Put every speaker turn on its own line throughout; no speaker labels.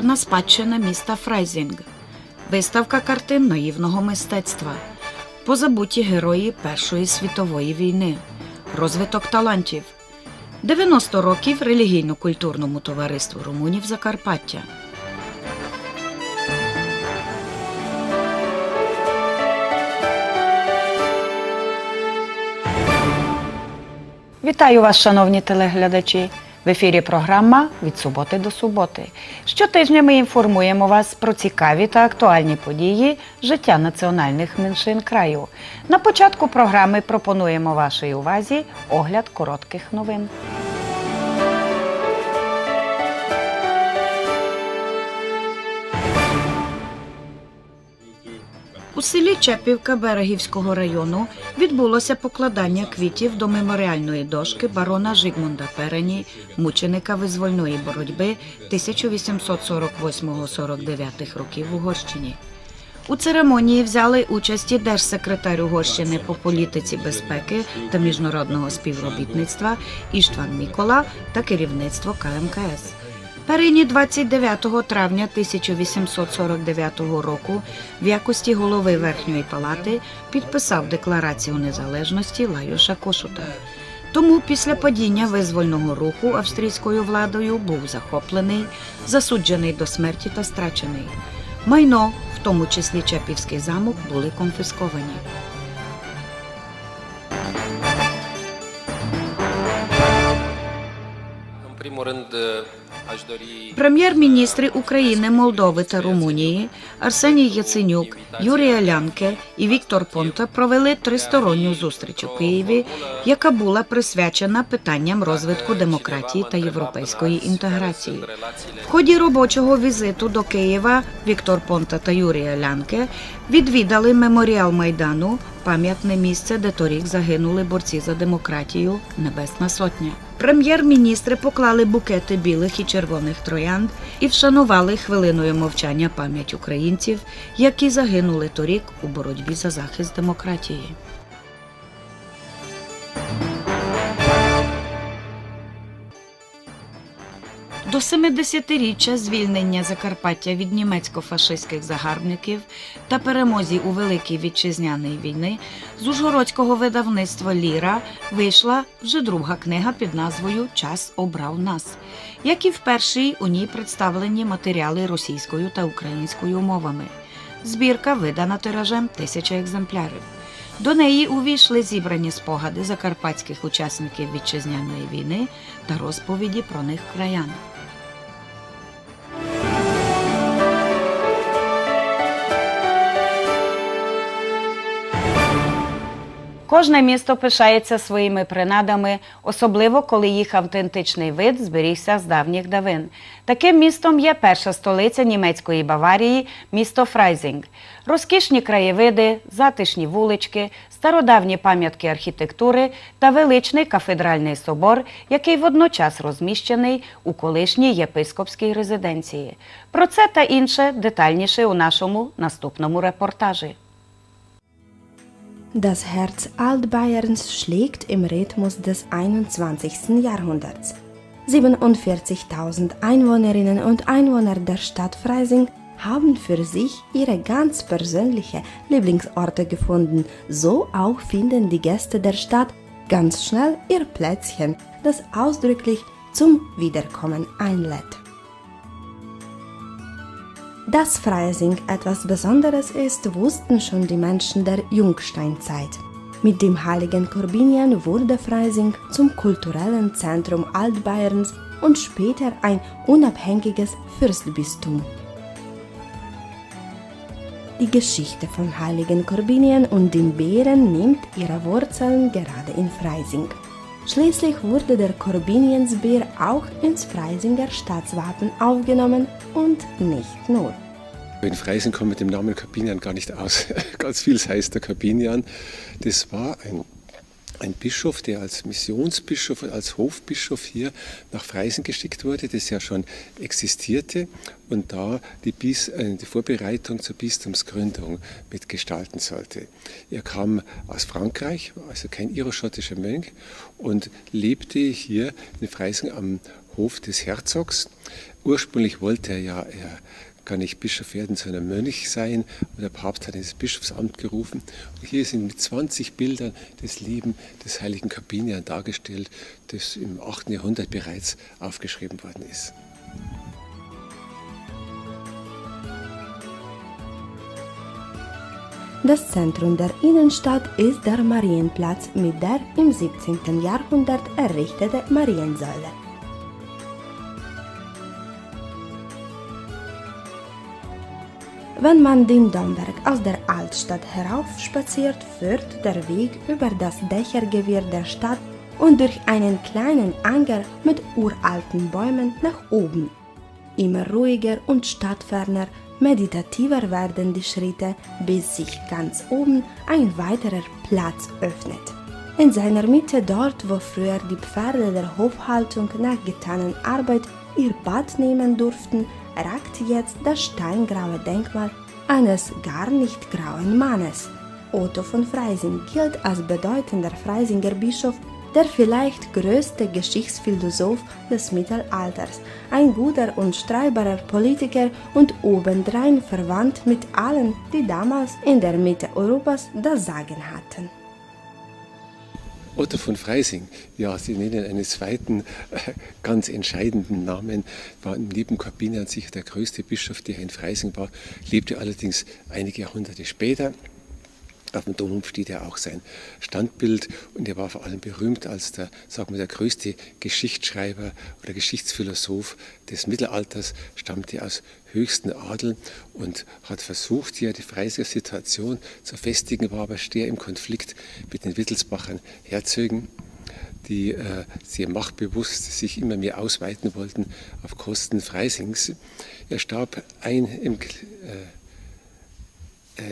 культурна спадщина міста Фрайзінг, виставка картин наївного мистецтва, позабуті герої Першої світової війни, розвиток талантів, 90 років релігійно-культурному товариству Румунів Закарпаття. Вітаю вас, шановні телеглядачі. В ефірі програма від суботи до суботи. Щотижня ми інформуємо вас про цікаві та актуальні події життя національних меншин краю. На початку програми пропонуємо вашій увазі огляд коротких новин. У селі Чепівка Берегівського району відбулося покладання квітів до меморіальної дошки барона Жигмунда Перені, мученика визвольної боротьби 1848-49 років в Угорщині. У церемонії взяли участь і держсекретар Угорщини по політиці безпеки та міжнародного співробітництва Іштван Мікола та керівництво КМКС. Перині 29 травня 1849 року в якості голови Верхньої палати підписав Декларацію незалежності Лайоша Кошута. Тому після падіння визвольного руху австрійською владою був захоплений, засуджений до смерті та страчений. Майно, в тому числі Чепівський замок, були конфісковані.
Primul rând,
Прем'єр-міністри України, Молдови та Румунії Арсеній Яценюк, Юрія Лянке і Віктор Понта провели тристоронню зустріч у Києві, яка була присвячена питанням розвитку демократії та європейської інтеграції. В ході робочого візиту до Києва Віктор Понта та Юрія Лянке відвідали меморіал Майдану, пам'ятне місце, де торік загинули борці за демократію Небесна Сотня. Прем'єр-міністри поклали букети білих і червоних троянд і вшанували хвилиною мовчання пам'ять українців, які загинули торік у боротьбі за захист демократії. До 70-річчя звільнення Закарпаття від німецько-фашистських загарбників та перемозі у Великій вітчизняній війни з ужгородського видавництва Ліра вийшла вже друга книга під назвою Час обрав нас, як і в першій у ній представлені матеріали російською та українською мовами. Збірка видана тиражем тисяча екземплярів. До неї увійшли зібрані спогади закарпатських учасників вітчизняної війни та розповіді про них краян. Кожне місто пишається своїми принадами, особливо коли їх автентичний вид зберігся з давніх давин. Таким містом є перша столиця німецької Баварії, місто Фрайзінг. Розкішні краєвиди, затишні вулички, стародавні пам'ятки архітектури та величний кафедральний собор, який водночас розміщений у колишній єпископській резиденції. Про це та інше детальніше у нашому наступному репортажі.
Das Herz Altbayerns schlägt im Rhythmus des 21. Jahrhunderts. 47.000 Einwohnerinnen und Einwohner der Stadt Freising haben für sich ihre ganz persönliche Lieblingsorte gefunden. So auch finden die Gäste der Stadt ganz schnell ihr Plätzchen, das ausdrücklich zum Wiederkommen einlädt. Dass Freising etwas Besonderes ist, wussten schon die Menschen der Jungsteinzeit. Mit dem heiligen Korbinian wurde Freising zum kulturellen Zentrum Altbayerns und später ein unabhängiges Fürstbistum. Die Geschichte vom heiligen Korbinian und den Bären nimmt ihre Wurzeln gerade in Freising. Schließlich wurde der Korbiniansbär auch ins Freisinger Staatswappen aufgenommen und nicht nur.
In Freising kommt mit dem Namen Corbinian gar nicht aus. Ganz viel heißt der Corbinian. Das war ein, ein Bischof, der als Missionsbischof, als Hofbischof hier nach Freising geschickt wurde, das ja schon existierte und da die, Bis, äh, die Vorbereitung zur Bistumsgründung mitgestalten sollte. Er kam aus Frankreich, also kein iroschottischer Mönch und lebte hier in Freising am Hof des Herzogs. Ursprünglich wollte er ja er gar nicht Bischof werden, sondern Mönch sein. Und der Papst hat ins Bischofsamt gerufen. Und hier sind mit 20 Bildern das Leben des heiligen Kabinian dargestellt, das im 8. Jahrhundert bereits aufgeschrieben worden ist.
Das Zentrum der Innenstadt ist der Marienplatz mit der im 17. Jahrhundert errichtete Mariensäule. Wenn man den Domberg aus der Altstadt heraufspaziert, führt der Weg über das Dächergewirr der Stadt und durch einen kleinen Anger mit uralten Bäumen nach oben. Immer ruhiger und stadtferner, meditativer werden die Schritte, bis sich ganz oben ein weiterer Platz öffnet. In seiner Mitte dort, wo früher die Pferde der Hofhaltung nach getanen Arbeit ihr Bad nehmen durften, ragt jetzt das steingraue Denkmal eines gar nicht grauen Mannes. Otto von Freising gilt als bedeutender Freisinger Bischof, der vielleicht größte Geschichtsphilosoph des Mittelalters, ein guter und streitbarer Politiker und obendrein verwandt mit allen, die damals in der Mitte Europas das Sagen hatten.
Otto von Freising, ja, Sie nennen einen zweiten äh, ganz entscheidenden Namen, war neben Corbinian sicher der größte Bischof, der in Freising war, lebte allerdings einige Jahrhunderte später. Auf dem Domhof steht ja auch sein Standbild und er war vor allem berühmt als der, sagen wir, der größte Geschichtsschreiber oder Geschichtsphilosoph des Mittelalters, stammte aus höchsten Adel und hat versucht, hier die Freisinger Situation zu festigen, war aber schwer im Konflikt mit den Wittelsbachern Herzögen die äh, sehr machtbewusst sich immer mehr ausweiten wollten auf Kosten Freisings. Er starb ein im, äh,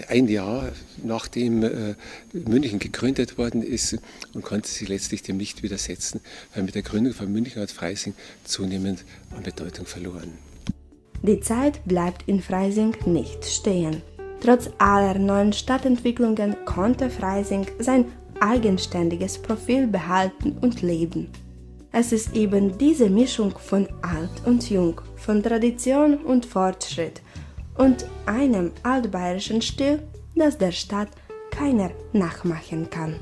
ein Jahr nachdem äh, München gegründet worden ist und konnte sich letztlich dem nicht widersetzen, weil mit der Gründung von München hat Freising zunehmend an Bedeutung verloren.
Die Zeit bleibt in Freising nicht stehen. Trotz aller neuen Stadtentwicklungen konnte Freising sein eigenständiges Profil behalten und leben. Es ist eben diese Mischung von alt und jung, von Tradition und Fortschritt und einem altbayerischen Stil, das der Stadt keiner nachmachen kann.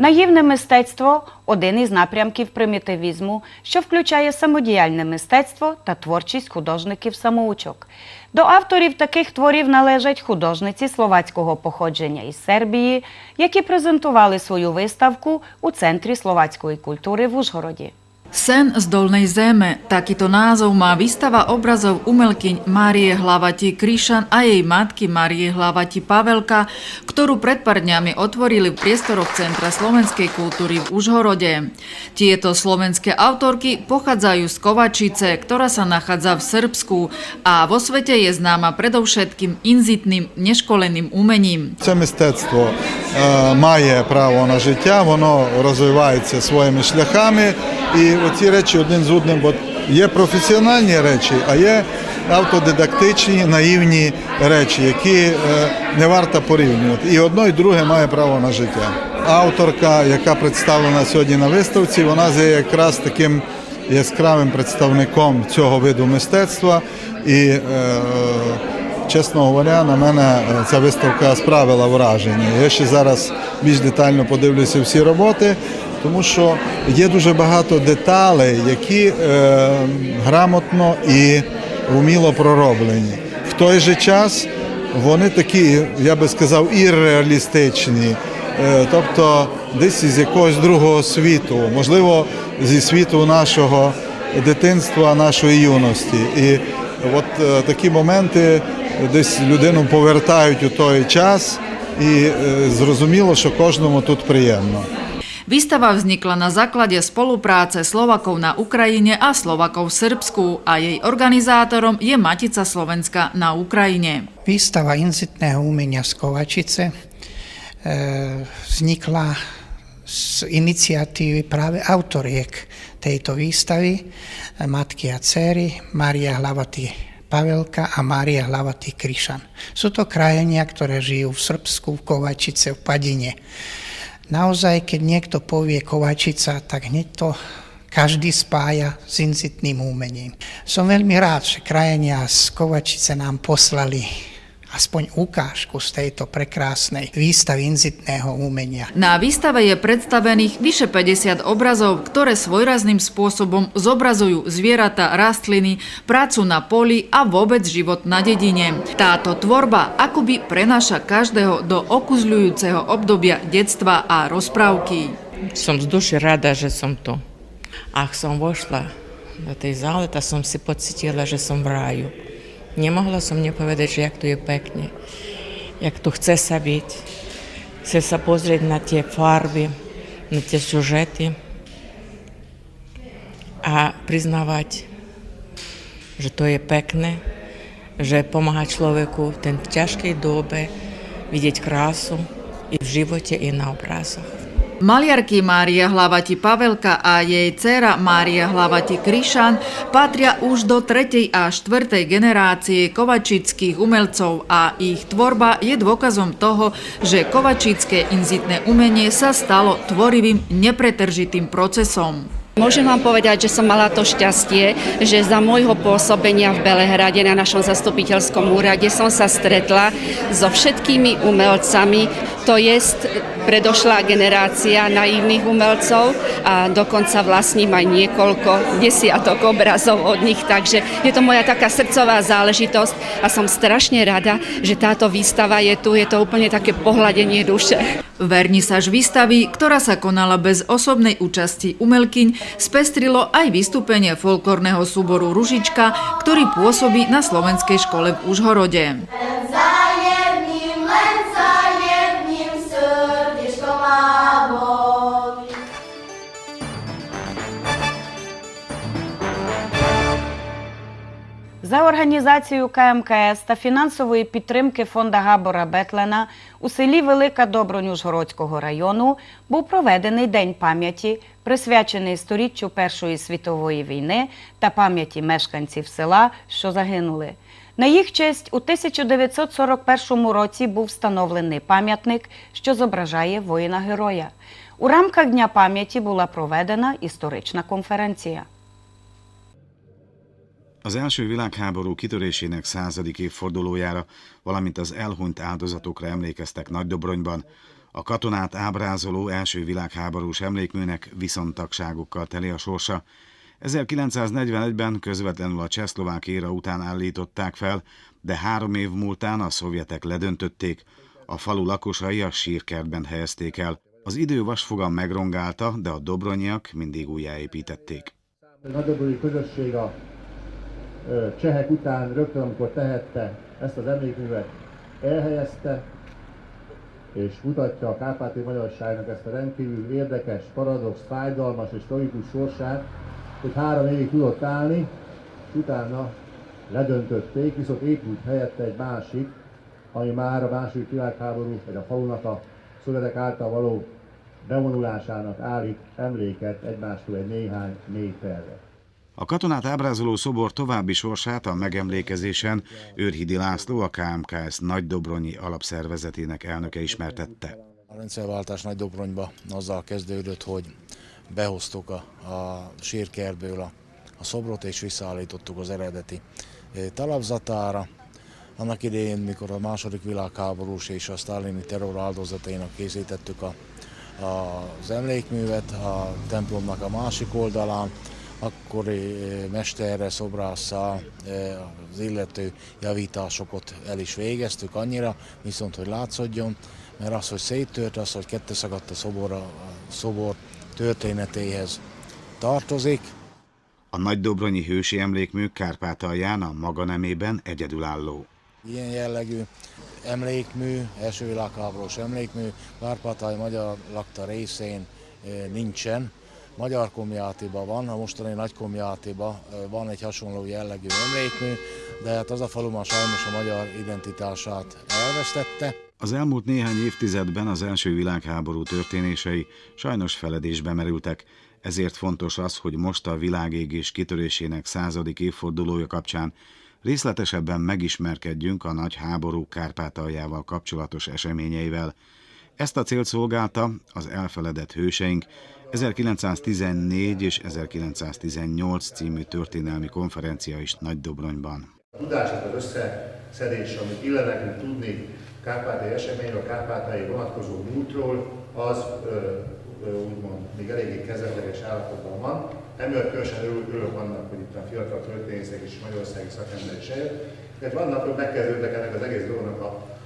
Наївне мистецтво один із напрямків примітивізму, що включає самодіяльне мистецтво та творчість художників-самоучок. До авторів таких творів належать художниці словацького походження із Сербії, які презентували свою виставку у Центрі словацької культури в Ужгороді.
Sen z dolnej zeme. Takýto názov má výstava obrazov umelkyň Márie Hlavati Kryšan a jej matky Márie Hlavati Pavelka, ktorú pred pár dňami otvorili v priestoroch Centra slovenskej kultúry v Užhorode. Tieto slovenské autorky pochádzajú z Kovačice, ktorá sa nachádza v Srbsku a vo svete je známa predovšetkým inzitným, neškoleným umením.
Cemestectvo e, má je právo na žitia, ono rozvíjajúce svojimi šľachami i оці речі один з одним, бо є професіональні речі, а є автодидактичні, наївні речі, які е, не варто порівнювати. І одно, і друге має право на життя. Авторка, яка представлена сьогодні на виставці, вона є якраз таким яскравим представником цього виду мистецтва. І е, Чесно говоря, на мене е, ця виставка справила враження. Я ще зараз більш детально подивлюся всі роботи, тому що є дуже багато деталей, які е, грамотно і вміло пророблені. В той же час вони такі, я би сказав, ірреалістичні. Е, Тобто десь із якогось другого світу, можливо, зі світу нашого дитинства, нашої юності. І от е, такі моменти десь людину повертають у той час, і е, зрозуміло, що кожному тут приємно.
Výstava vznikla na základe spolupráce Slovakov na Ukrajine a Slovakov v Srbsku a jej organizátorom je Matica Slovenska na Ukrajine.
Výstava inzitného umenia z Kovačice e, vznikla z iniciatívy práve autoriek tejto výstavy, e, matky a dcery, Maria Hlavaty Pavelka a Mária Hlavatý Kryšan. Sú to krajania, ktoré žijú v Srbsku, v Kovačice, v Padine. Naozaj, keď niekto povie Kovačica, tak hneď to každý spája s incitným úmením. Som veľmi rád, že krajania z Kovačice nám poslali aspoň ukážku z tejto prekrásnej výstavy incitného umenia.
Na výstave je predstavených vyše 50 obrazov, ktoré svojrazným spôsobom zobrazujú zvieratá, rastliny, prácu na poli a vôbec život na dedine. Táto tvorba akoby prenáša každého do okuzľujúceho obdobia detstva a rozprávky.
Som z duše rada, že som tu. Ak som vošla do tej zále, tak som si pocitila, že som v ráju. Nemohla som nepovedať, že jak tu je pekne, jak tu chce sa byť. Chce sa pozrieť na tie farby, na tie sužety a priznávať, že to je pekné, že pomáha človeku v ten ťažkej dobe vidieť krásu i v živote, i na obrazoch.
Maliarky Mária Hlavati Pavelka a jej dcéra Mária Hlavati Kryšan patria už do tretej a štvrtej generácie kovačických umelcov a ich tvorba je dôkazom toho, že kovačické inzitné umenie sa stalo tvorivým, nepretržitým procesom.
Môžem vám povedať, že som mala to šťastie, že za môjho pôsobenia v Belehrade na našom zastupiteľskom úrade som sa stretla so všetkými umelcami, to jest predošlá generácia naivných umelcov a dokonca vlastním aj niekoľko desiatok obrazov od nich, takže je to moja taká srdcová záležitosť a som strašne rada, že táto výstava je tu, je to úplne také pohľadenie duše.
Vernisaž výstavy, ktorá sa konala bez osobnej účasti umelkyň, spestrilo aj vystúpenie folklórneho súboru Ružička, ktorý pôsobí na Slovenskej škole v Užhorode.
За організацією КМКС та фінансової підтримки фонда Габора Бетлена у селі Велика Добронь Ужгородського району був проведений День пам'яті, присвячений сторіччю Першої світової війни та пам'яті мешканців села, що загинули. На їх честь у 1941 році був встановлений пам'ятник, що зображає воїна-героя. У рамках Дня пам'яті була проведена історична конференція.
Az első világháború kitörésének századik évfordulójára, valamint az elhunyt áldozatokra emlékeztek Nagydobronyban, a katonát ábrázoló első világháborús emlékműnek viszontagságokkal teli a sorsa. 1941-ben közvetlenül a csehszlovák éra után állították fel, de három év múltán a szovjetek ledöntötték, a falu lakosai a sírkertben helyezték el. Az idő vasfogan megrongálta, de a dobronyiak mindig újjáépítették.
A nagyobbuli közösség a csehek után rögtön, amikor tehette ezt az emlékművet, elhelyezte, és mutatja a kárpáti magyarságnak ezt a rendkívül érdekes, paradox, fájdalmas és tragikus sorsát, hogy három évig tudott állni, és utána ledöntötték, viszont épült helyette egy másik, ami már a második világháború, vagy a falunak a szövetek által való bevonulásának állít emléket egymástól egy néhány méterre.
A katonát ábrázoló szobor további sorsát a megemlékezésen Őrhidi László, a KMKS Nagydobronyi alapszervezetének elnöke ismertette.
A rendszerváltás Nagy Dobronyba azzal kezdődött, hogy behoztuk a, a sírkerből a, a szobrot és visszaállítottuk az eredeti eh, talapzatára. Annak idején, mikor a második világháborús és a sztálini terror áldozatainak készítettük a, a, az emlékművet a templomnak a másik oldalán, akkori eh, mesterre, szobrásszal eh, az illető javításokat el is végeztük annyira, viszont hogy látszódjon, mert az, hogy széttört, az, hogy ketteszakadt a szobor, a szobor történetéhez tartozik.
A Nagydobronyi hősi emlékmű Kárpátalján a maga nemében egyedülálló.
Ilyen jellegű emlékmű, első világháborús emlékmű, Kárpátai magyar lakta részén eh, nincsen. Magyar Komjátiban van, a mostani Nagykomjátiban eh, van egy hasonló jellegű emlékmű, de hát az a falu már sajnos a magyar identitását elvesztette.
Az elmúlt néhány évtizedben az első világháború történései sajnos feledésbe merültek, ezért fontos az, hogy most a világégés kitörésének századik évfordulója kapcsán részletesebben megismerkedjünk a nagy háború Kárpátaljával kapcsolatos eseményeivel. Ezt a célt szolgálta az elfeledett hőseink 1914 és 1918 című történelmi konferencia is Nagy-Dobronyban.
A tudásnak az összeszedés, amit illene nekünk tudni kárpátai eseményről, kárpátai vonatkozó múltról, az úgymond még eléggé kezdetleges állapotban van. Emiatt különösen örül- örülök annak, hogy itt a fiatal történészek és magyarországi szakember is eljött. De vannak, hogy megkezdődnek ennek az egész dolognak a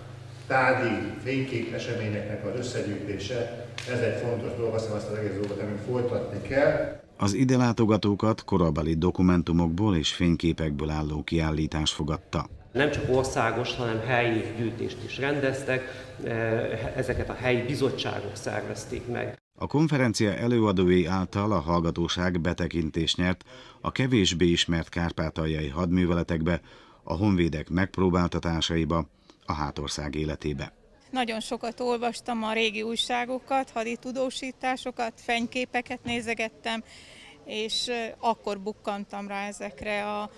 tárgyi fénykép eseményeknek az összegyűjtése. Ez egy fontos dolog, azt hiszem azt az egész dolgot amíg folytatni kell.
Az ide látogatókat korabeli dokumentumokból és fényképekből álló kiállítás fogadta.
Nem csak országos, hanem helyi gyűjtést is rendeztek, eh, ezeket a helyi bizottságok szervezték meg.
A konferencia előadói által a hallgatóság betekintést nyert a kevésbé ismert kárpátaljai hadműveletekbe, a honvédek megpróbáltatásaiba, a hátország életébe.
Nagyon sokat olvastam a régi újságokat, hadi tudósításokat, fényképeket nézegettem, és akkor bukkantam rá ezekre a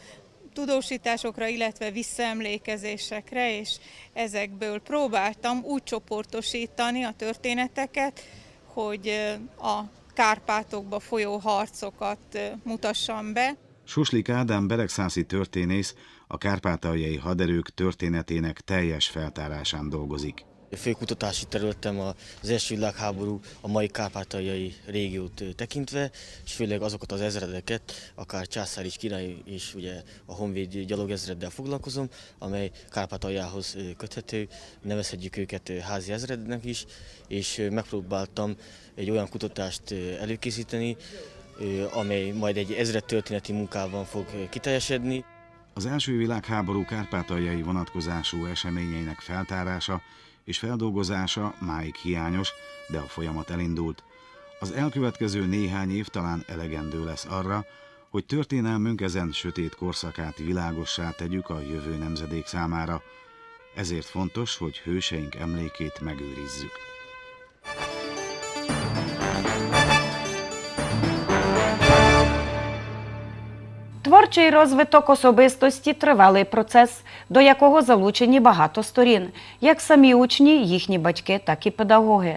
tudósításokra, illetve visszaemlékezésekre, és ezekből próbáltam úgy csoportosítani a történeteket, hogy a Kárpátokba folyó harcokat mutassam be.
Suslik Ádám beregszászi történész a kárpátaljai haderők történetének teljes feltárásán dolgozik.
A fő kutatási területem az első világháború a mai kárpátaljai régiót tekintve, és főleg azokat az ezredeket, akár császár is király és ugye a honvéd gyalogezreddel foglalkozom, amely Kárpátaljához köthető, nevezhetjük őket házi ezrednek is, és megpróbáltam egy olyan kutatást előkészíteni, amely majd egy ezred történeti munkában fog kiteljesedni.
Az első világháború kárpátaljai vonatkozású eseményeinek feltárása és feldolgozása máig hiányos, de a folyamat elindult. Az elkövetkező néhány év talán elegendő lesz arra, hogy történelmünk ezen sötét korszakát világossá tegyük a jövő nemzedék számára. Ezért fontos, hogy hőseink emlékét megőrizzük.
Творчий розвиток особистості тривалий процес, до якого залучені багато сторін, як самі учні, їхні батьки, так і педагоги.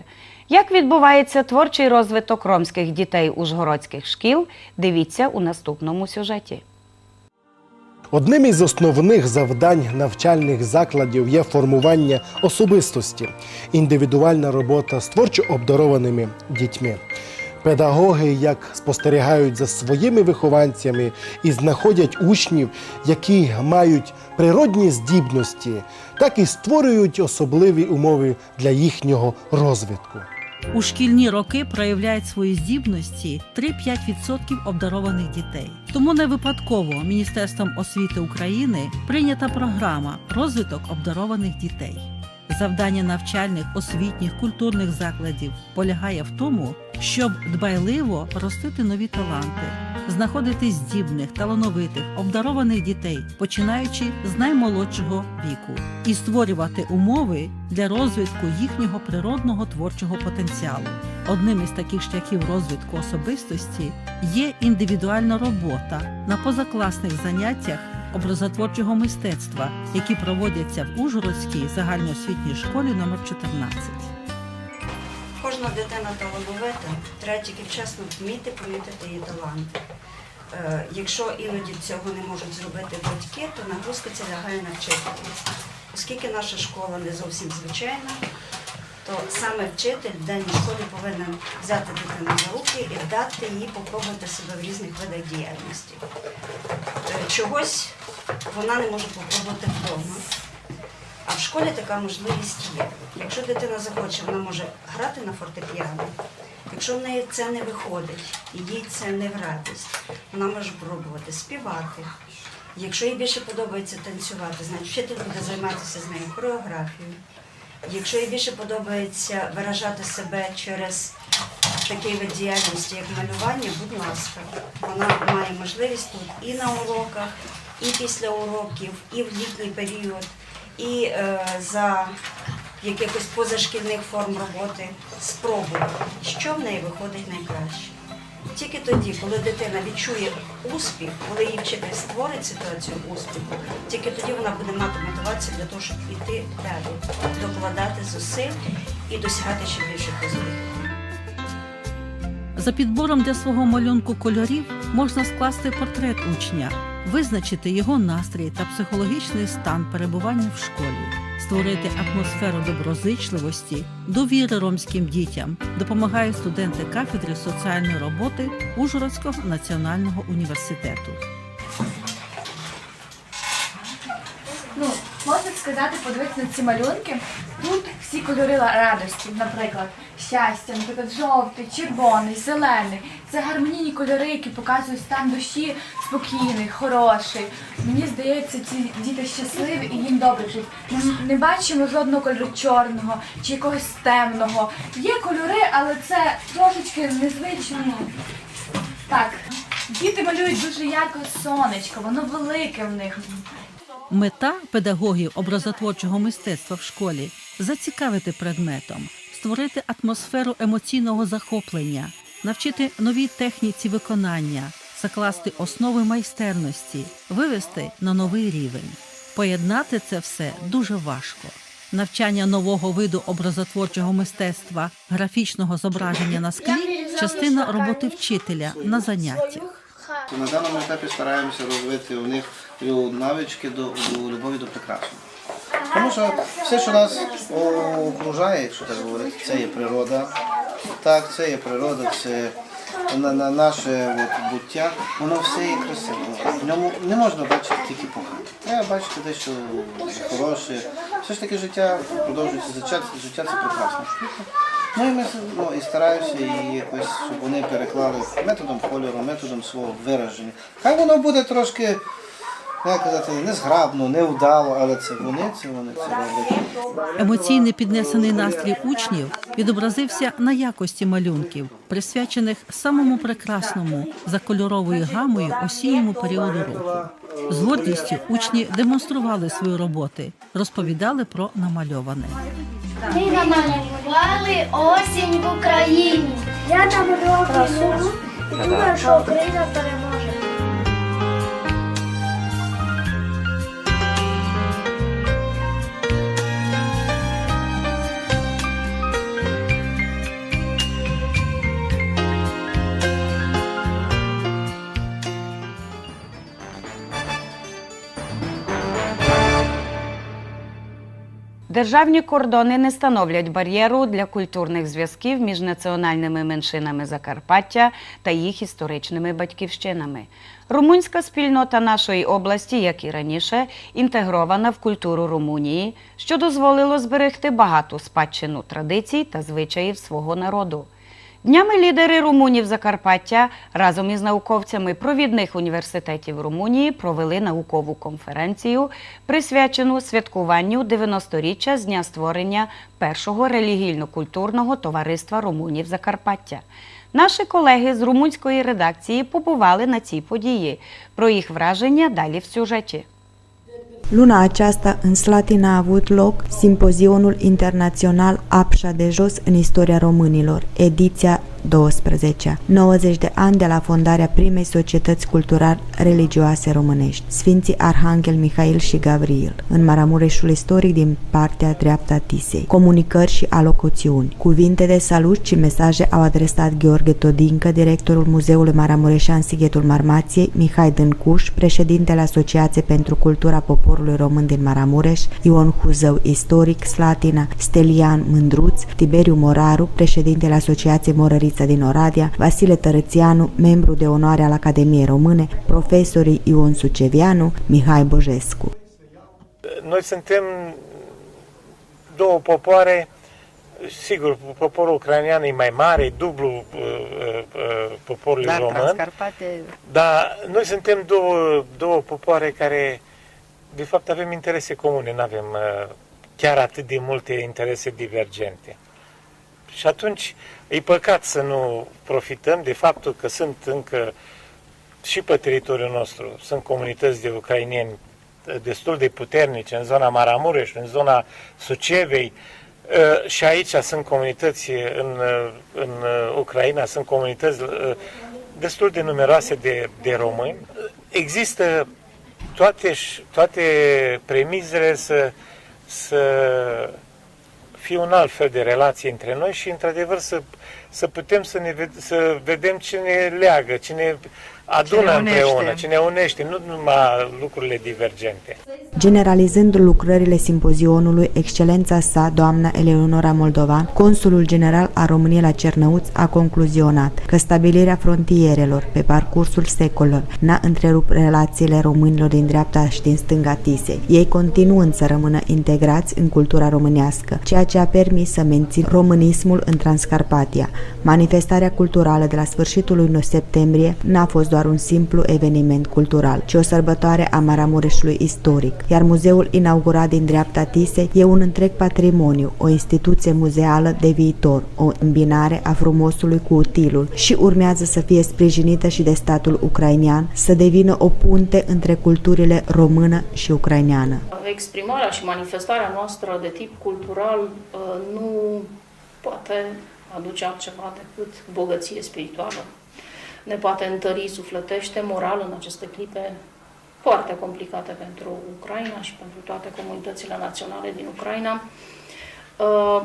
Як відбувається творчий розвиток ромських дітей ужгородських шкіл, дивіться у наступному сюжеті.
Одним із основних завдань навчальних закладів є формування особистості, індивідуальна робота з творчо обдарованими дітьми. Педагоги як спостерігають за своїми вихованцями і знаходять учнів, які мають природні здібності, так і створюють особливі умови для їхнього розвитку.
У шкільні роки проявляють свої здібності 3-5% обдарованих дітей. Тому не випадково Міністерством освіти України прийнята програма Розвиток обдарованих дітей. Завдання навчальних, освітніх, культурних закладів полягає в тому, щоб дбайливо ростити нові таланти, знаходити здібних, талановитих, обдарованих дітей, починаючи з наймолодшого віку, і створювати умови для розвитку їхнього природного творчого потенціалу. Одним із таких шляхів розвитку особистості є індивідуальна робота на позакласних заняттях образотворчого мистецтва, які проводяться в Ужгородській загальноосвітній школі номер 14.
Кожна дитина талановита, треба тільки вчасно вміти помітити її таланти. Е, Якщо іноді цього не можуть зробити батьки, то нагрузка ця лягає на вчителя. Оскільки наша школа не зовсім звичайна, то саме вчитель в даній школі повинен взяти дитину за руки і дати їй попробувати себе в різних видах діяльності. Е, Чогось вона не може попробувати вдома. А в школі така можливість є. Якщо дитина захоче, вона може грати на фортепіано. Якщо в неї це не виходить, і їй це не в радість, вона може пробувати співати. Якщо їй більше подобається танцювати, значить вчитель буде займатися з нею хореографією. Якщо їй більше подобається виражати себе через такий вид діяльності, як малювання, будь ласка, вона має можливість тут і на уроках, і після уроків, і в літній період, і е, за якихось позашкільних форм роботи спробувати, що в неї виходить найкраще. Тільки тоді, коли дитина відчує успіх, коли їй вчитель створить ситуацію успіху, тільки тоді вона буде мати мотивацію для того, щоб іти далі, докладати зусиль і досягати ще більших успіхів.
За підбором для свого малюнку кольорів можна скласти портрет учня, визначити його настрій та психологічний стан перебування в школі, створити атмосферу доброзичливості, довіри ромським дітям, допомагають студенти кафедри соціальної роботи Ужгородського національного університету.
Ну, можна сказати, подивитися на ці малюнки. Тут всі кольори радості, наприклад, щастя, наприклад, жовтий, червоний, зелений. Це гармонійні кольори, які показують стан душі спокійний, хороший. Мені здається, ці діти щасливі і їм добре жить. Ми не бачимо жодного кольору чорного чи якогось темного. Є кольори, але це трошечки незвично. Так, діти малюють дуже ярко сонечко, воно велике в них.
Мета педагогів образотворчого мистецтва в школі зацікавити предметом, створити атмосферу емоційного захоплення, навчити новій техніці виконання, закласти основи майстерності, вивести на новий рівень. Поєднати це все дуже важко. Навчання нового виду образотворчого мистецтва, графічного зображення на склі частина роботи вчителя на заняттях.
На даному етапі стараємося розвити у них навички до, до любові до прекрасного. Тому що все, що нас окружає, якщо так говорити, це є природа. Так, це є природа, це на, на наше от, буття, воно все є красиве. В ньому не можна бачити тільки погане. Треба бачити дещо хороше. Все ж таки життя продовжується, життя, життя це прекрасно. Ну і ми ну, і стараюся і якось, щоб вони переклали методом кольору, методом свого вираження. Хай воно буде трошки, як казати, незграбно, невдало, але це вони, це вони це роблять.
Емоційний піднесений настрій учнів відобразився на якості малюнків, присвячених самому прекрасному за кольоровою гамою осінньому періоду року. З гордістю учні демонстрували свої роботи, розповідали про намальоване.
Ми намалювали осінь в Україні. Я там роблю і думаю, що Україна переможе.
Державні кордони не становлять бар'єру для культурних зв'язків між національними меншинами Закарпаття та їх історичними батьківщинами. Румунська спільнота нашої області, як і раніше, інтегрована в культуру Румунії, що дозволило зберегти багату спадщину традицій та звичаїв свого народу. Днями лідери румунів Закарпаття разом із науковцями провідних університетів Румунії провели наукову конференцію, присвячену святкуванню 90-річчя з дня створення першого релігійно-культурного товариства румунів Закарпаття. Наші колеги з румунської редакції побували на цій події. Про їх враження далі в сюжеті.
Luna aceasta în Slatina a avut loc Simpozionul Internațional Apșa de Jos în Istoria Românilor, ediția 12 90 de ani de la fondarea primei societăți cultural-religioase românești, Sfinții Arhanghel Mihail și Gavril, în Maramureșul istoric din partea dreaptă a Tisei. Comunicări și alocuțiuni. Cuvinte de salut și mesaje au adresat Gheorghe Todincă, directorul Muzeului Maramureșan Sighetul Marmației, Mihai Dâncuș, președintele Asociației pentru Cultura Poporului Român din Maramureș, Ion Huzău, istoric, Slatina, Stelian Mândruț, Tiberiu Moraru, președintele Asociației Morărița din Oradea, Vasile Tărățianu, membru de onoare al Academiei Române, profesorii Ion Sucevianu, Mihai Bojescu.
Noi suntem două popoare, sigur, poporul ucrainean e mai mare, e dublu uh, uh, poporului
Dar
român,
Transcarpate,
dar noi suntem două, două popoare care, de fapt, avem interese comune, nu avem uh, chiar atât de multe interese divergente. Și atunci e păcat să nu profităm de faptul că sunt încă și pe teritoriul nostru, sunt comunități de ucrainieni destul de puternice în zona Maramureș, în zona Sucevei, uh, și aici sunt comunități în, uh, în uh, Ucraina, sunt comunități uh, destul de numeroase de, de români. Există toate, ș- toate premizele să, să fie un alt fel de relație între noi și, într-adevăr, să, să putem să, ne ved- să vedem ce ne leagă, ce ne adună
Ce ne unește.
împreună, ce ne unește, nu numai lucrurile divergente.
Generalizând lucrările simpozionului, excelența sa, doamna Eleonora Moldovan, consulul general a României la Cernăuț, a concluzionat că stabilirea frontierelor pe parcursul secolelor n-a întrerupt relațiile românilor din dreapta și din stânga Tisei, ei continuând să rămână integrați în cultura românească, ceea ce a permis să mențin românismul în Transcarpatia. Manifestarea culturală de la sfârșitul lui septembrie n-a fost doar un simplu eveniment cultural, ci o sărbătoare a Maramureșului istoric, iar muzeul inaugurat din dreapta Tisei e un întreg patrimoniu, o instituție muzeală de viitor, o îmbinare a frumosului cu utilul și urmează să fie sprijinită și de statul ucrainian, să devină o punte între culturile română și ucraineană.
Exprimarea și manifestarea noastră de tip cultural uh, nu poate aduce altceva decât bogăție spirituală. Ne poate întări sufletește, moral în aceste clipe foarte complicate pentru Ucraina și pentru toate comunitățile naționale din Ucraina. Uh,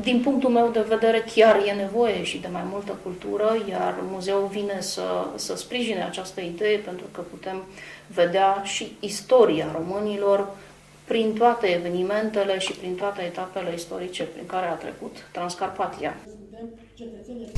Din punctul meu de vedere, chiar e nevoie și de mai multă cultură, iar muzeul vine să, să sprijine această idee pentru că putem vedea și istoria românilor prin toate evenimentele și prin toate etapele istorice prin care a trecut Transcarpatia.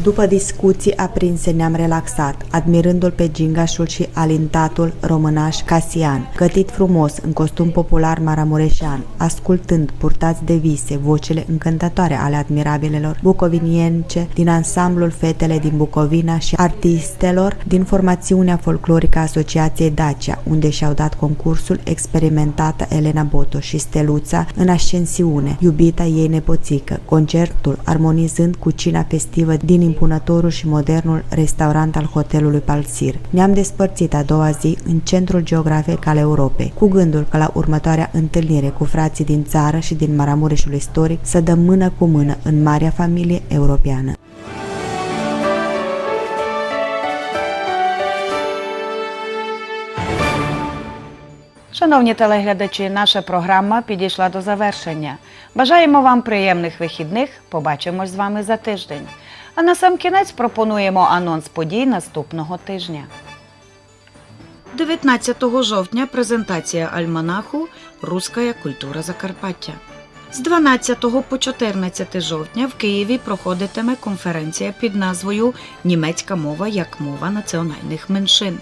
După discuții aprinse ne-am relaxat, admirându-l pe gingașul și alintatul românaș Casian, gătit frumos în costum popular maramureșean, ascultând purtați de vise vocele încântătoare ale admirabilelor bucovinience din ansamblul Fetele din Bucovina și artistelor din formațiunea folclorică a Asociației Dacia, unde și-au dat concursul experimentată Elena Boto și Steluța în ascensiune, iubita ei nepoțică, concertul armonizând cu cina festivă din impunătorul și modernul restaurant al hotelului Palsir. Ne-am despărțit a doua zi în centrul geografic al Europei, cu gândul că la următoarea întâlnire cu frații din țară și din Maramureșul istoric să dăm mână cu mână în marea familie europeană.
Шановні телеглядачі, наша програма підійшла до завершення. Бажаємо вам приємних вихідних. Побачимось з вами за тиждень. А на сам кінець пропонуємо анонс подій наступного тижня. 19 жовтня презентація альманаху Руська культура Закарпаття. З 12 по 14 жовтня в Києві проходитиме конференція під назвою Німецька мова як мова національних меншин.